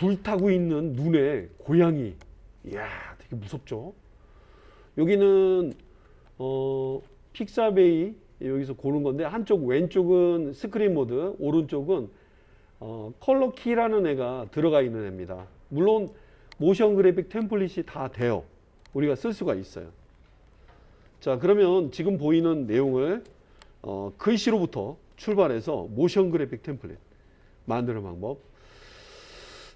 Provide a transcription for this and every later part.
불타고 있는 눈에 고양이. 이야, 되게 무섭죠. 여기는 어 픽사베이 여기서 고른 건데 한쪽 왼쪽은 스크린 모드, 오른쪽은 어 컬러 키라는 애가 들어가 있는 애입니다. 물론 모션 그래픽 템플릿이 다 돼요. 우리가 쓸 수가 있어요. 자, 그러면 지금 보이는 내용을 어, 글씨로부터 출발해서 모션 그래픽 템플릿 만드는 방법.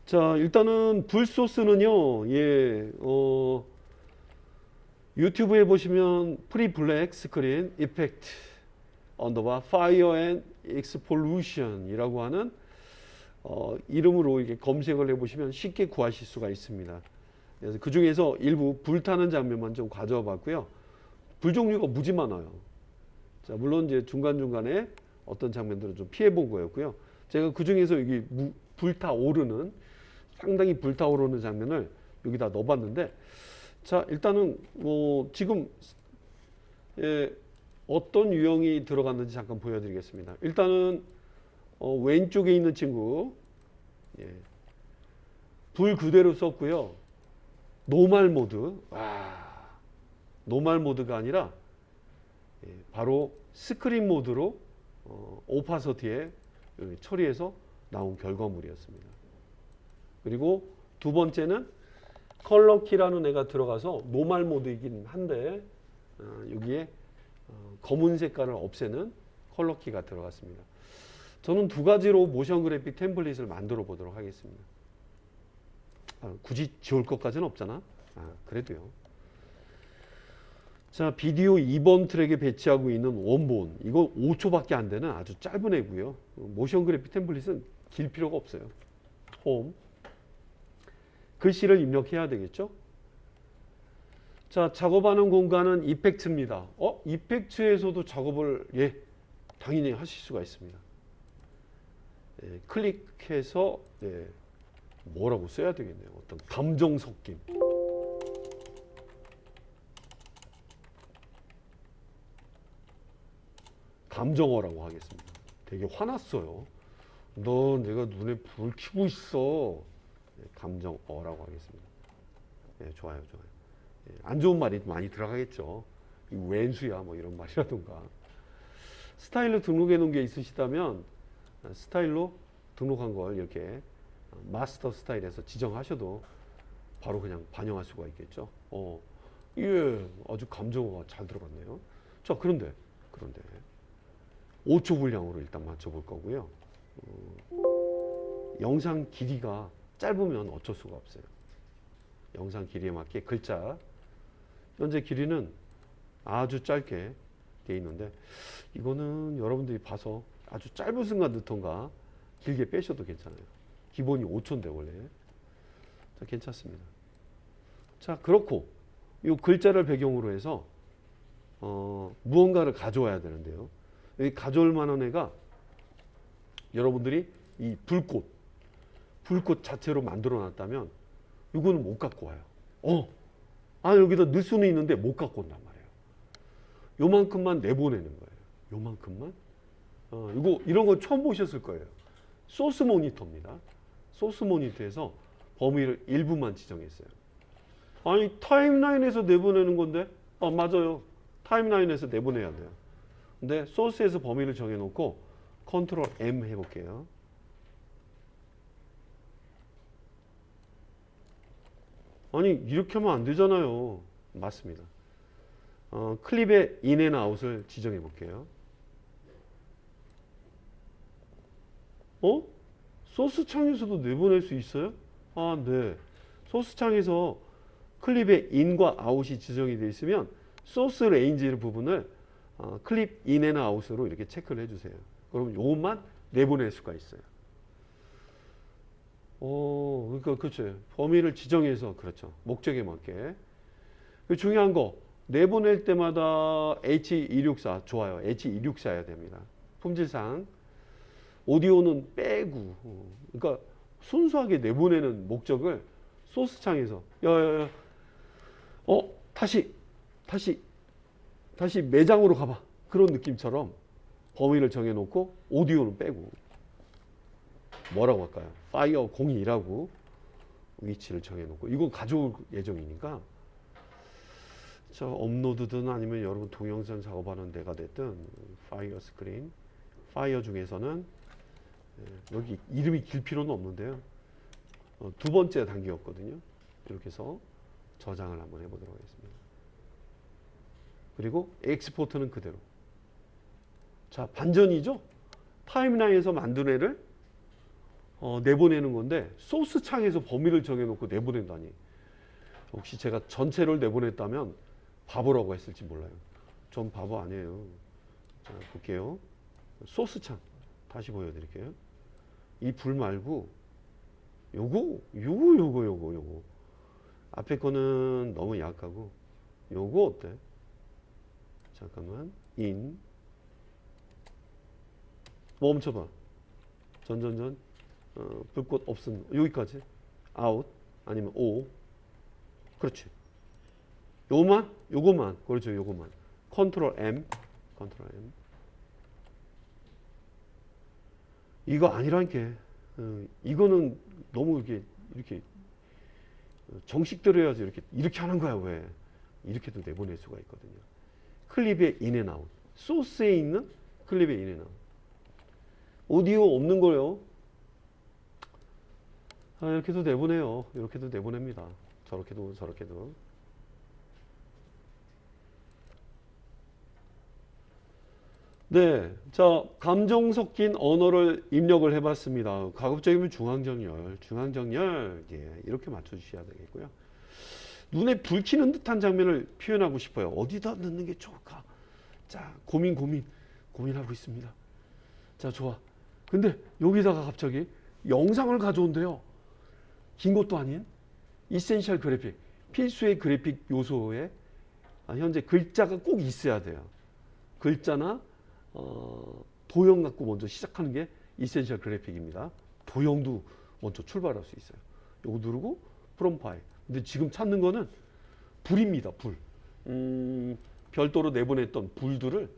자, 일단은 불 소스는요, 예, 어, 유튜브에 보시면 프리 블랙 스크린 이펙트 언더바 파이어 앤 익스폴루션이라고 하는 어, 이름으로 이렇게 검색을 해보시면 쉽게 구하실 수가 있습니다. 그래서 그 중에서 일부 불타는 장면만 좀 가져와 봤고요. 불 종류가 무지 많아요. 자, 물론 이제 중간중간에 어떤 장면들은 좀 피해 본 거였고요. 제가 그 중에서 여기 무- 불타 오르는 상당히 불타오르는 장면을 여기다 넣어봤는데 자, 일단은 뭐 지금 예, 어떤 유형이 들어갔는지 잠깐 보여드리겠습니다. 일단은 어, 왼쪽에 있는 친구 예, 불 그대로 썼고요. 노말 모드, 와, 노말 모드가 아니라 예, 바로 스크린 모드로 어, 오파서티에 여기 처리해서 나온 결과물이었습니다. 그리고 두 번째는 컬러 키라는 애가 들어가서 노말 모드이긴 한데 어, 여기에 어, 검은 색깔을 없애는 컬러 키가 들어갔습니다. 저는 두 가지로 모션 그래픽 템플릿을 만들어 보도록 하겠습니다. 아, 굳이 지울 것까지는 없잖아. 아, 그래도요. 자, 비디오 2번 트랙에 배치하고 있는 원본. 이거 5초밖에 안 되는 아주 짧은 애고요. 어, 모션 그래픽 템플릿은 길 필요가 없어요. 홈. 글씨를 입력해야 되겠죠? 자, 작업하는 공간은 이펙트입니다. 어? 이펙트에서도 작업을 예, 당연히 하실 수가 있습니다. 예, 클릭해서 예, 뭐라고 써야 되겠네요. 어떤 감정 섞임. 감정어라고 하겠습니다. 되게 화났어요. 너 내가 눈에 불을 켜고 있어. 예, 감정어라고 하겠습니다. 예, 좋아요, 좋아요. 예, 안 좋은 말이 많이 들어가겠죠. 이 왼수야, 뭐 이런 말이라든가. 스타일로 등록해 놓은 게 있으시다면 어, 스타일로 등록한 걸 이렇게 어, 마스터 스타일에서 지정하셔도 바로 그냥 반영할 수가 있겠죠. 어, 예, 아주 감정어가 잘 들어갔네요. 자, 그런데, 그런데 5초 분량으로 일단 맞춰볼 거고요. 어, 영상 길이가 짧으면 어쩔 수가 없어요. 영상 길이에 맞게 글자 현재 길이는 아주 짧게 돼 있는데 이거는 여러분들이 봐서 아주 짧은 순간 넣던가 길게 빼셔도 괜찮아요. 기본이 5초인데 원래 자 괜찮습니다. 자 그렇고 이 글자를 배경으로 해서 어, 무언가를 가져와야 되는데요. 가져올 만한 애가 여러분들이 이 불꽃 불꽃 자체로 만들어 놨다면 이거는 못 갖고 와요. 어, 아 여기다 넣을 수는 있는데 못 갖고 온단 말이에요. 요만큼만 내보내는 거예요. 요만큼만. 어, 이거 이런 거 처음 보셨을 거예요. 소스 모니터입니다. 소스 모니터에서 범위를 일부만 지정했어요. 아니 타임라인에서 내보내는 건데, 아 맞아요. 타임라인에서 내보내야 돼요. 근데 소스에서 범위를 정해놓고 컨트롤 M 해볼게요. 아니 이렇게 하면 안 되잖아요. 맞습니다. 어, 클립의 인앤 아웃을 지정해 볼게요. 어? 소스 창에서도 내보낼 수 있어요? 아, 네. 소스 창에서 클립의 인과 아웃이 지정이 되어 있으면 소스 레인지 부분을 어, 클립 인앤 아웃으로 이렇게 체크를 해주세요. 그러면 요것만 내보낼 수가 있어요. 어, 그러니까 그렇죠. 범위를 지정해서 그렇죠. 목적에 맞게. 그 중요한 거 내보낼 때마다 H264 좋아요. H264여야 됩니다. 품질상 오디오는 빼고 어, 그러니까 순수하게 내보내는 목적을 소스 창에서 야야야 어 다시 다시 다시 매장으로 가봐 그런 느낌처럼 범위를 정해놓고 오디오는 빼고 뭐라고 할까요? 파이어 02라고 위치를 정해놓고. 이건 가져올 예정이니까. 자 업로드든 아니면 여러분 동영상 작업하는 데가 됐든 파이어 스크린 파이어 중에서는 예, 여기 이름이 길 필요는 없는데요. 어, 두 번째 단계였거든요. 이렇게 해서 저장을 한번 해보도록 하겠습니다. 그리고 엑스포트는 그대로. 자 반전이죠? 타임라인에서 만든 애를 어, 내보내는 건데 소스 창에서 범위를 정해놓고 내보낸다니. 혹시 제가 전체를 내보냈다면 바보라고 했을지 몰라요. 전 바보 아니에요. 자 볼게요. 소스 창. 다시 보여드릴게요. 이 불 말고 요거 요거 요거 요거 요거. 앞에 거는 너무 약하고 요거 어때? 잠깐만. 인. 멈춰봐. 전전전 어, 불꽃 없음. 여기까지. 아웃 아니면 오. 그렇지. 요만 요거만. 그렇죠 요거만. 컨트롤 M 컨트롤 M. 이거 아니라니까 어, 이거는 너무 이렇게 이렇게 정식대로 해야지 이렇게 이렇게 하는 거야 왜? 이렇게도 내보낼 수가 있거든요. 클립의 인앤아웃 소스에 있는 클립의 인앤아웃 오디오 없는 거예요 아, 이렇게도 내보내요. 이렇게도 내보냅니다. 저렇게도 저렇게도. 네, 자 감정 섞인 언어를 입력을 해봤습니다. 가급적이면 중앙정렬, 중앙정렬 예, 이렇게 맞춰주셔야 되겠고요. 눈에 불 켜는 듯한 장면을 표현하고 싶어요. 어디다 넣는 게 좋을까? 자 고민 고민 고민하고 있습니다. 자 좋아. 근데 여기다가 갑자기 영상을 가져온대요. 긴 것도 아닌 이센셜 그래픽 필수의 그래픽 요소에 아, 현재 글자가 꼭 있어야 돼요. 글자나 어, 도형 갖고 먼저 시작하는 게 이센셜 그래픽입니다. 도형도 먼저 출발할 수 있어요. 요거 누르고 프롬 파일. 근데 지금 찾는 거는 불입니다. 불. 음, 별도로 내보냈던 불들을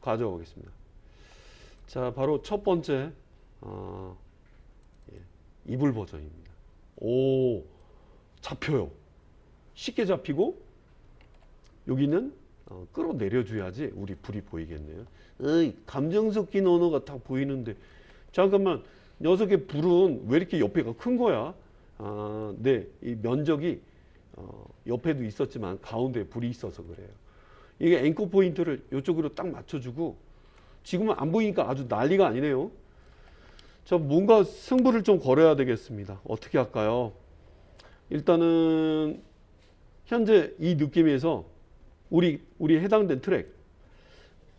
가져와 보겠습니다. 자, 바로 첫 번째 어, 예, 이불 버전입니다. 오 잡혀요. 쉽게 잡히고 여기는 어, 끌어내려 줘야지 우리 불이 보이겠네요. 어이, 감정 섞인 언어가 딱 보이는데 잠깐만 녀석의 불은 왜 이렇게 옆에가 큰 거야? 아, 네, 이 면적이 어, 옆에도 있었지만 가운데 불이 있어서 그래요. 이게 앵커 포인트를 이쪽으로 딱 맞춰주고 지금은 안 보이니까 아주 난리가 아니네요. 자, 뭔가 승부를 좀 걸어야 되겠습니다. 어떻게 할까요? 일단은 현재 이 느낌에서 우리 우리 해당된 트랙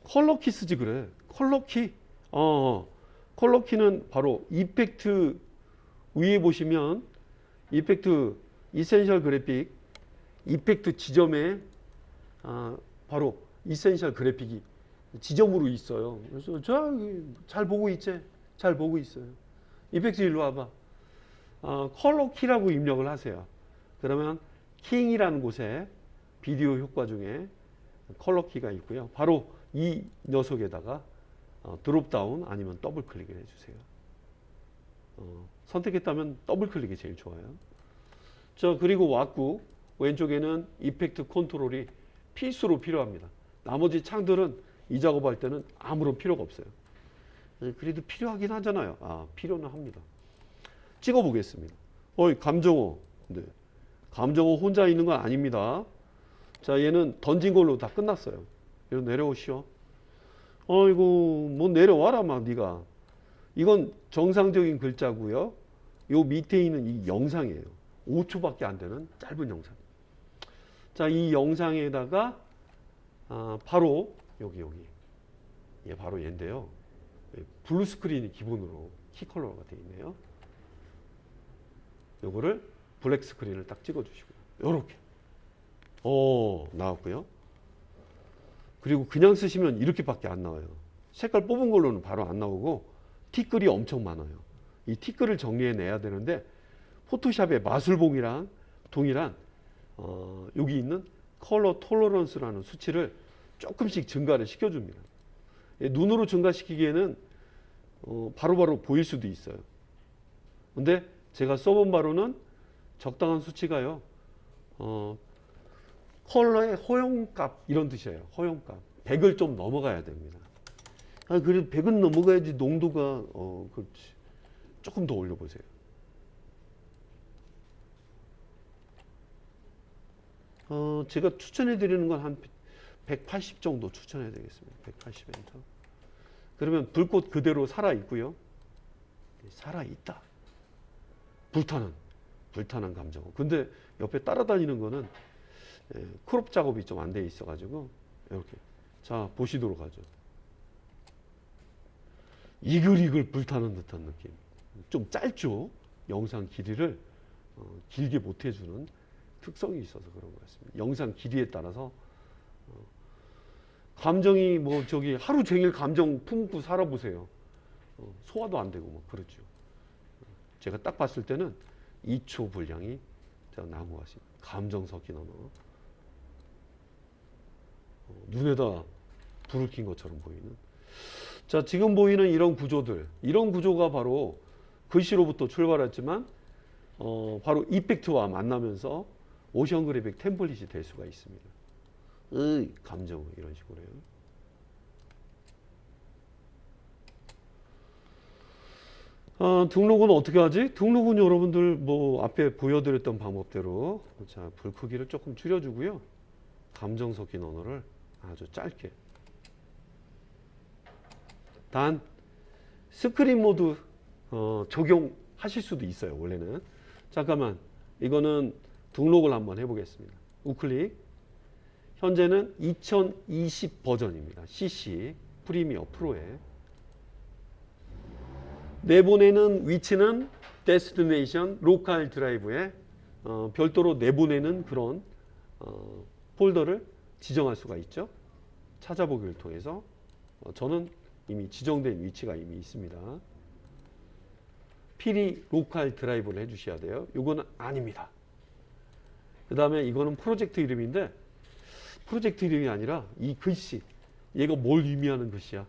컬러키 쓰지 그래. 컬러키. 어. 컬러키는 바로 이펙트 위에 보시면 이펙트 이센셜 그래픽 이펙트 지점에 아, 바로 이센셜 그래픽이 지점으로 있어요. 그래서 저기 잘 보고 있지? 잘 보고 있어요. 이펙트 일로 와봐. 어, 컬러 키라고 입력을 하세요. 그러면 킹이라는 곳에 비디오 효과 중에 컬러 키가 있고요. 바로 이 녀석에다가 어, 드롭다운 아니면 더블 클릭을 해주세요. 어, 선택했다면 더블 클릭이 제일 좋아요. 자 그리고 왔고 왼쪽에는 이펙트 컨트롤이 필수로 필요합니다. 나머지 창들은 이 작업할 때는 아무런 필요가 없어요. 네, 그래도 필요하긴 하잖아요. 아, 필요는 합니다. 찍어 보겠습니다. 어이, 감정어. 네. 감정어 혼자 있는 건 아닙니다. 자, 얘는 던진 걸로 다 끝났어요. 얘는 내려오시오. 어이구, 뭐 내려와라, 막, 네가 이건 정상적인 글자고요 요 밑에 있는 이 영상이에요. 5초밖에 안 되는 짧은 영상. 자, 이 영상에다가, 아, 바로, 여기, 여기. 얘 바로 얘인데요. 블루 스크린이 기본으로 키 컬러가 되어 있네요. 요거를 블랙 스크린을 딱 찍어 주시고요. 요렇게. 오, 나왔고요. 그리고 그냥 쓰시면 이렇게밖에 안 나와요. 색깔 뽑은 걸로는 바로 안 나오고 티끌이 엄청 많아요. 이 티끌을 정리해 내야 되는데 포토샵의 마술봉이랑 동일한 어, 여기 있는 컬러 톨러런스라는 수치를 조금씩 증가를 시켜줍니다. 예, 눈으로 증가시키기에는 어, 바로 바로 보일 수도 있어요. 근데 제가 써본 바로는 적당한 수치가요. 어, 컬러의 허용값 이런 뜻이에요. 허용값. 100을 좀 넘어가야 됩니다. 아, 그래도 100은 넘어가야지 농도가 어, 그렇지. 조금 더 올려 보세요. 어, 제가 추천해 드리는 건 한 180 정도 추천해 드리겠습니다. 180 엔터. 그러면 불꽃 그대로 살아 있고요. 살아 있다. 불타는 불타는 감정. 근데 옆에 따라다니는 거는 예, 크롭 작업이 좀 안 돼 있어 가지고 이렇게 자 보시도록 하죠. 이글이글 불타는 듯한 느낌. 좀 짧죠. 영상 길이를 어, 길게 못 해주는 특성이 있어서 그런 것 같습니다. 영상 길이에 따라서 어, 감정이 뭐 저기 하루 종일 감정 품고 살아보세요. 어, 소화도 안 되고 뭐 그렇죠. 제가 딱 봤을 때는 2초 분량이 제가 나온 것 같습니다. 감정 섞인 언어. 어, 눈에다 불을 킨 것처럼 보이는. 자, 지금 보이는 이런 구조들, 이런 구조가 바로 글씨로부터 출발했지만, 어, 바로 이펙트와 만나면서 오션 그래픽 템플릿이 될 수가 있습니다. 으이, 감정, 이런 식으로 해요. 어, 등록은 어떻게 하지? 등록은 여러분들 뭐 앞에 보여드렸던 방법대로 자, 불 크기를 조금 줄여주고요. 감정 섞인 언어를 아주 짧게. 단 스크린 모드 어, 적용하실 수도 있어요. 원래는 잠깐만 이거는 등록을 한번 해보겠습니다. 우클릭 현재는 2020 버전입니다. CC 프리미어 프로에 내보내는 위치는 데스티네이션 로컬 드라이브에 어, 별도로 내보내는 그런 어, 폴더를 지정할 수가 있죠. 찾아보기를 통해서 어, 저는 이미 지정된 위치가 이미 있습니다. 필히 로컬 드라이브를 해주셔야 돼요. 이거는 아닙니다. 그 다음에 이거는 프로젝트 이름인데 프로젝트 이름이 아니라 이 글씨 얘가 뭘 의미하는 글씨야?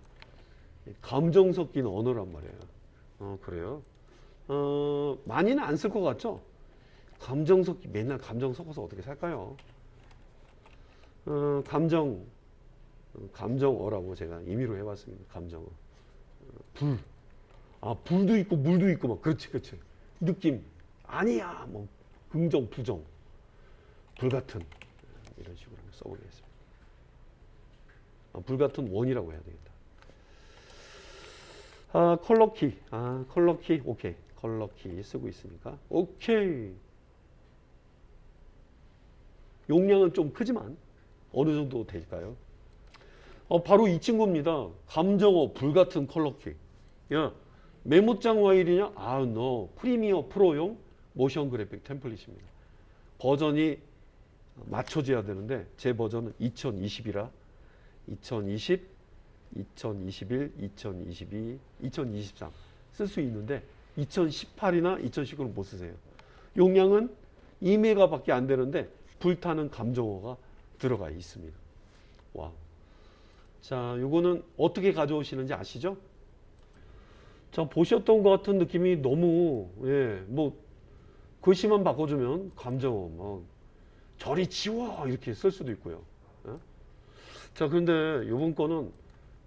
감정 섞인 언어란 말이에요. 어 그래요? 어 많이는 안 쓸 것 같죠? 감정 섞기 맨날 감정 섞어서 어떻게 살까요? 어 감정 어, 감정어라고 제가 임의로 해봤습니다. 감정어 어, 불. 아 불도 있고 물도 있고 막 그렇지 그렇지 느낌 아니야 뭐 긍정 부정 불 같은 이런 식으로 써보겠습니다. 아, 불같은 원이라고 해야 되겠다. 아, 컬러 키. 아, 컬러 키. 오케이. 컬러 키 쓰고 있으니까. 오케이. 용량은 좀 크지만 어느 정도 될까요? 어, 바로 이 친구입니다. 감정어 불같은 컬러 키. 야, 메모장 와일이냐? 아, 너 프리미어 프로용 모션 그래픽 템플릿입니다. 버전이 맞춰져야 되는데 제 버전은 2020이라 2020, 2021, 2022, 2023 쓸 수 있는데 2018이나 2019는 못 쓰세요. 용량은 2메가밖에 안 되는데 불타는 감정어가 들어가 있습니다. 와. 자, 요거는 어떻게 가져오시는지 아시죠? 자, 보셨던 것 같은 느낌이 너무 예, 뭐 글씨만 바꿔주면 감정어 뭐 저리 치워 이렇게 쓸 수도 있고요. 예? 자, 그런데 요번 거는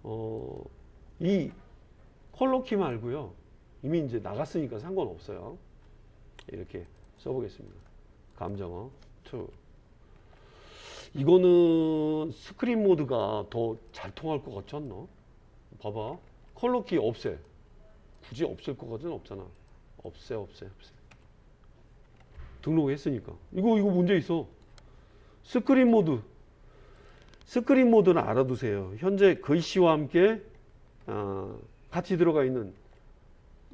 어, 이 컬러 키 말고요. 이미 이제 나갔으니까 상관없어요. 이렇게 써보겠습니다. 감정어 2. 이거는 스크린 모드가 더 잘 통할 것 같지 않나? 봐봐. 컬러 키 없애. 굳이 없앨 것 같은 없잖아. 없애, 없애, 없애. 등록했으니까. 이거, 이거 문제 있어. 스크린 모드. 스크린 모드는 알아두세요. 현재 글씨와 함께 어, 같이 들어가 있는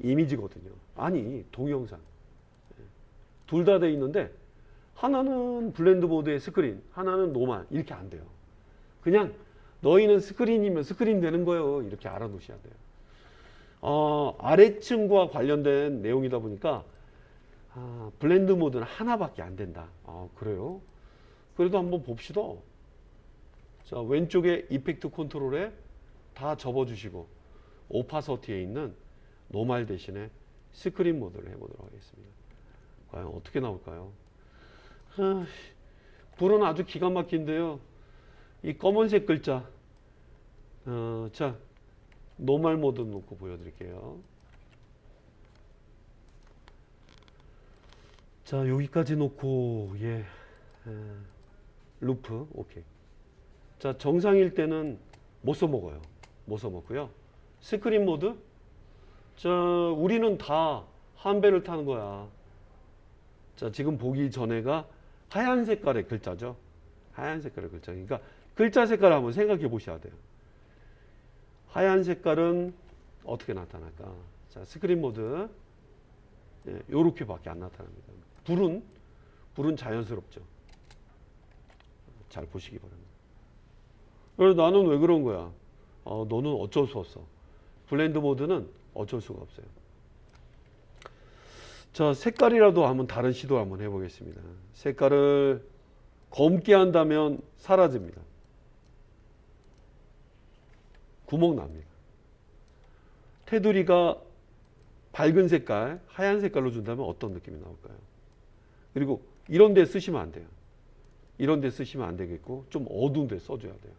이미지거든요. 아니 동영상 둘 다 돼 있는데 하나는 블렌드 보드의 스크린, 하나는 노말 이렇게 안 돼요. 그냥 너희는 스크린이면 스크린 되는 거예요. 이렇게 알아두셔야 돼요. 어, 아래층과 관련된 내용이다 보니까 아, 블렌드 모드는 하나밖에 안 된다. 아, 그래요? 그래도 한번 봅시다. 자, 왼쪽에 이펙트 컨트롤에 다 접어주시고 오파서티에 있는 노말 대신에 스크린 모드를 해보도록 하겠습니다. 과연 어떻게 나올까요? 아, 불은 아주 기가 막힌데요. 이 검은색 글자. 어, 자, 노말 모드 놓고 보여드릴게요. 자, 여기까지 놓고, 예. 에, 루프, 오케이. 자, 정상일 때는 못 써먹어요. 못 써먹고요. 스크린 모드. 자, 우리는 다 한 배를 타는 거야. 자, 지금 보기 전에가 하얀 색깔의 글자죠. 하얀 색깔의 글자. 그러니까 글자 색깔을 한번 생각해 보셔야 돼요. 하얀 색깔은 어떻게 나타날까? 자, 스크린 모드. 예, 요렇게밖에 안 나타납니다. 불은 불은 자연스럽죠. 잘 보시기 바랍니다. 그래서 나는 왜 그런 거야? 어, 너는 어쩔 수 없어. 블렌드 모드는 어쩔 수가 없어요. 자, 색깔이라도 한번 다른 시도 한번 해보겠습니다. 색깔을 검게 한다면 사라집니다. 구멍 납니다. 테두리가 밝은 색깔, 하얀 색깔로 준다면 어떤 느낌이 나올까요? 그리고 이런 데 쓰시면 안 돼요. 이런 데 쓰시면 안 되겠고 좀 어두운 데 써줘야 돼요.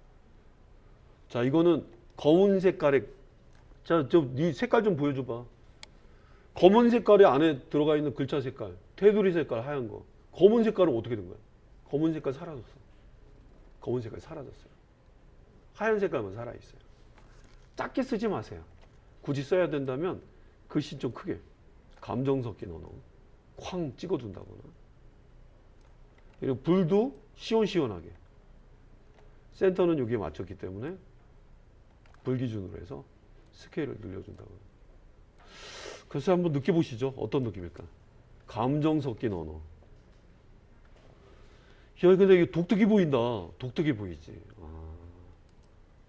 자, 이거는 검은 색깔의 자, 저네 색깔 좀 보여줘봐. 검은 색깔이 안에 들어가 있는 글자 색깔, 테두리 색깔 하얀 거. 검은 색깔은 어떻게 된 거야? 검은 색깔 사라졌어. 검은 색깔 사라졌어요. 하얀 색깔만 살아 있어요. 작게 쓰지 마세요. 굳이 써야 된다면 글씨 좀 크게 감정 섞인 언어 쾅 찍어준다거나 그리고 불도 시원시원하게. 센터는 여기에 맞췄기 때문에 불 기준으로 해서 스케일을 늘려준다거나 그래서 한번 느껴보시죠. 어떤 느낌일까? 감정 섞인 언어. 야 근데 이게 독특해 보인다. 독특해 보이지. 아,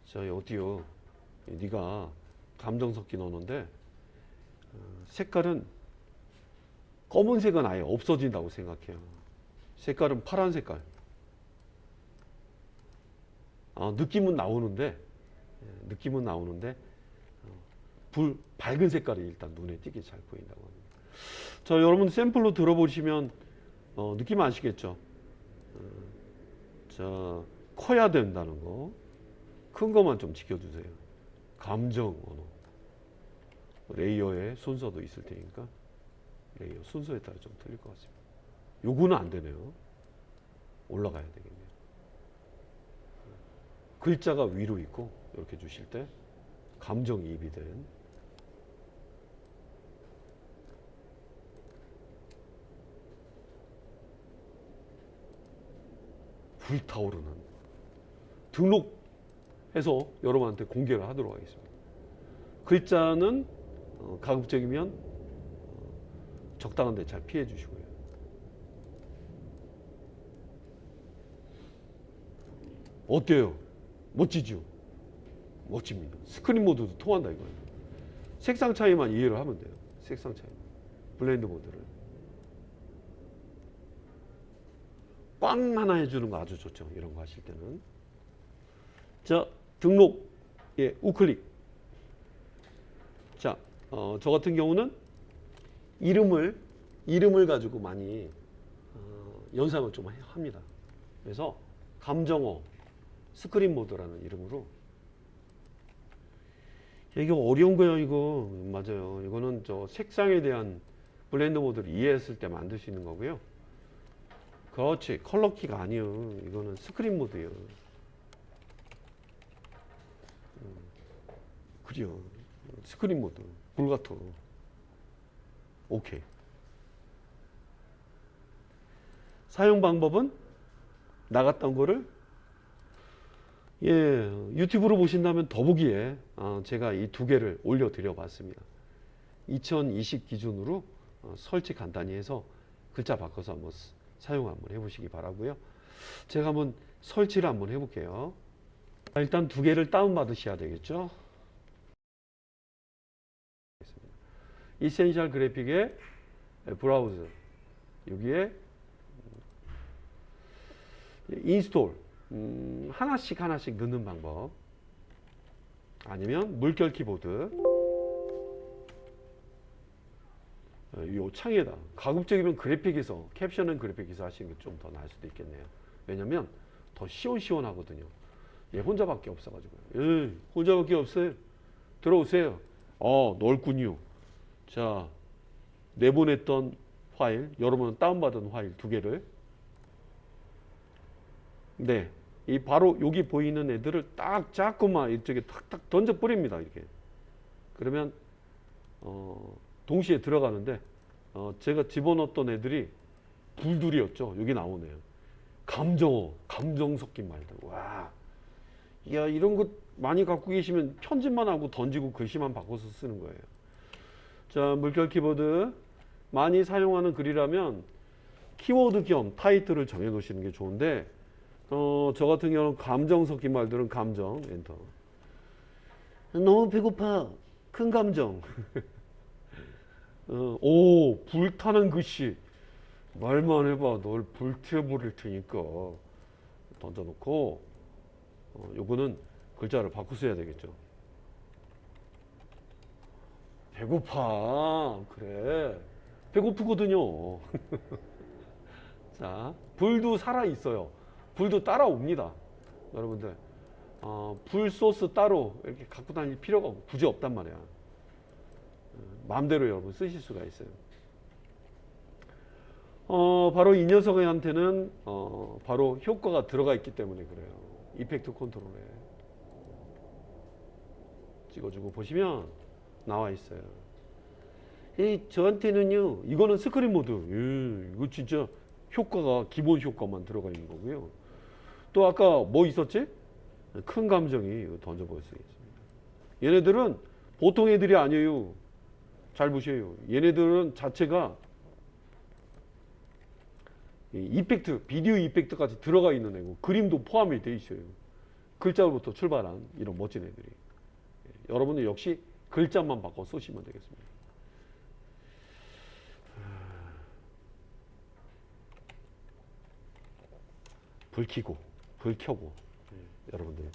자 어디요? 네가 감정 섞인 언어인데 어, 색깔은 검은색은 아예 없어진다고 생각해요. 색깔은 파란 색깔. 아, 느낌은 나오는데 예, 느낌은 나오는데 어, 불 밝은 색깔이 일단 눈에 띄게 잘 보인다고 합니다. 자 여러분 샘플로 들어보시면 어, 느낌 아시겠죠? 어, 자 커야 된다는 거. 큰 것만 좀 지켜주세요. 감정 언어. 레이어의 순서도 있을 테니까 레이어 순서에 따라 좀 틀릴 것 같습니다. 요거는 안 되네요. 올라가야 되겠네요. 글자가 위로 있고 이렇게 주실 때 감정이입이 된 불타오르는 등록해서 여러분한테 공개를 하도록 하겠습니다. 글자는 어, 가급적이면 어, 적당한 데 잘 피해 주시고요. 어때요? 멋지죠? 멋집니다. 스크린 모드도 통한다 이거예요. 색상 차이만 이해를 하면 돼요. 색상 차이. 블렌드 모드를. 빵 하나 해주는 거 아주 좋죠. 이런 거 하실 때는. 자, 등록. 예, 우클릭. 자, 어, 저 같은 경우는 이름을 이름을 가지고 많이 어, 연상을 좀 해- 합니다. 그래서 감정어 스크린 모드라는 이름으로 야, 이거 어려운 거예요, 이거 맞아요. 이거는 저 색상에 대한 블렌드 모드를 이해했을 때 만들 수 있는 거고요. 그렇지, 컬러 키가 아니요. 이거는 스크린 모드예요. 음, 그래요. 스크린 모드 불 같아. 오케이. 사용 방법은 나갔던 거를 예 유튜브로 보신다면 더보기에 어, 제가 이 두 개를 올려드려 봤습니다. 2020 기준으로 어, 설치 간단히 해서 글자 바꿔서 한번 쓰- 사용 한번 해보시기 바라고요. 제가 한번 설치를 한번 해볼게요. 자, 일단 두 개를 다운 받으셔야 되겠죠. 이센셜 그래픽의 브라우저 여기에 인스톨 음, 하나씩 하나씩 넣는 방법 아니면 물결 키보드 어, 요 창에다 가급적이면 그래픽에서 캡션은 그래픽에서 하시는 게 좀 더 나을 수도 있겠네요. 왜냐면 더 시원시원하거든요. 얘 혼자밖에 없어가지고. 예, 혼자밖에 없어요. 들어오세요. 어, 넓군요. 자, 내보냈던 파일, 여러분은 다운받은 파일 두 개를. 네. 이 바로 여기 보이는 애들을 딱 자꾸만 이쪽에 탁탁 던져 버립니다. 이렇게. 그러면, 어, 동시에 들어가는데, 어, 제가 집어넣었던 애들이 불들이었죠. 여기 나오네요. 감정어, 감정 섞인 말들. 와. 야, 이런 것 많이 갖고 계시면 편집만 하고 던지고 글씨만 바꿔서 쓰는 거예요. 자, 물결 키보드 많이 사용하는 글이라면 키워드 겸 타이틀을 정해 놓으시는 게 좋은데 어, 저 같은 경우는 감정 섞인 말들은 감정 엔터. 너무 배고파. 큰 감정. 어, 오, 불타는 글씨. 말만 해봐. 널 불태워버릴 테니까. 던져놓고, 어, 요거는 글자를 바꿔 써야 되겠죠. 배고파. 그래. 배고프거든요. 자, 불도 살아있어요. 불도 따라옵니다. 여러분들. 어, 불 소스 따로 이렇게 갖고 다닐 필요가 굳이 없단 말이야. 어, 마음대로 여러분 쓰실 수가 있어요. 어, 바로 이 녀석한테는 어, 바로 효과가 들어가 있기 때문에 그래요. 이펙트 컨트롤에 찍어주고 보시면 나와 있어요. 이 저한테는요, 이거는 스크린 모드. 예, 이거 진짜 효과가 기본 효과만 들어가 있는 거고요. 또 아까 뭐 있었지? 큰 감정이 있습니다. 얘네들은 보통 애들이 아니에요. 잘 보세요. 얘네들은 자체가 이 이펙트, 비디오 이펙트까지 들어가 있는 애고 그림도 포함이 돼 있어요. 글자로부터 출발한 이런 멋진 애들이. 예, 여러분은 역시 글자만 바꿔 쓰시면 되겠습니다. 불 켜고, 불 켜고, 예, 여러분들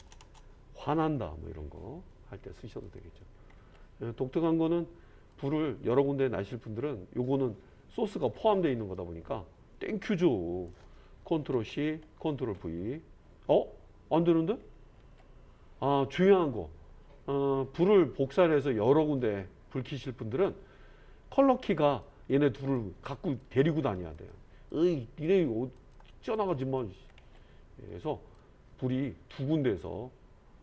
화난다 뭐 이런 거 할 때 쓰셔도 되겠죠. 예, 독특한 거는 불을 여러 군데 나실 분들은 요거는 소스가 포함되어 있는 거다 보니까 땡큐죠. 컨트롤 C, 컨트롤 V. 어? 안 되는데? 아, 중요한 거. 어, 불을 복사를 해서 여러 군데 불 켜실 분들은 컬러 키가 얘네 둘을 갖고 데리고 다녀야 돼요. 으이, 니네 어, 쪄나가지 마. 씨. 그래서 불이 두 군데서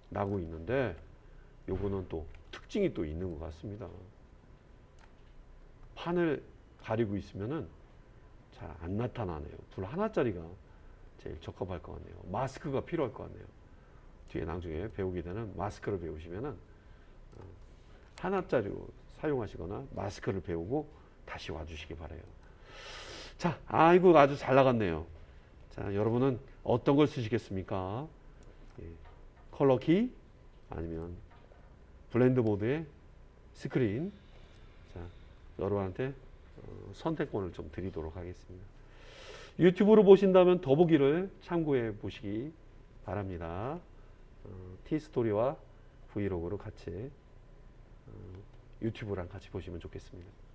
나고 있는데 요거는 또 특징이 또 있는 것 같습니다. 판을 가리고 있으면은 잘 안 나타나네요. 불 하나짜리가 제일 적합할 것 같네요. 마스크가 필요할 것 같네요. 뒤에 나중에 배우게 되는 마스크를 배우시면은 어, 하나짜리로 사용하시거나 마스크를 배우고 다시 와주시기 바래요. 자, 아이고 아주 잘 나갔네요. 자, 여러분은 어떤 걸 쓰시겠습니까? 예, 컬러 키 아니면 블렌드 모드의 스크린. 자, 여러분한테 어, 선택권을 좀 드리도록 하겠습니다. 유튜브로 보신다면 더보기를 참고해 보시기 바랍니다. 어, 티스토리와 브이로그로 같이 어, 유튜브랑 같이 보시면 좋겠습니다.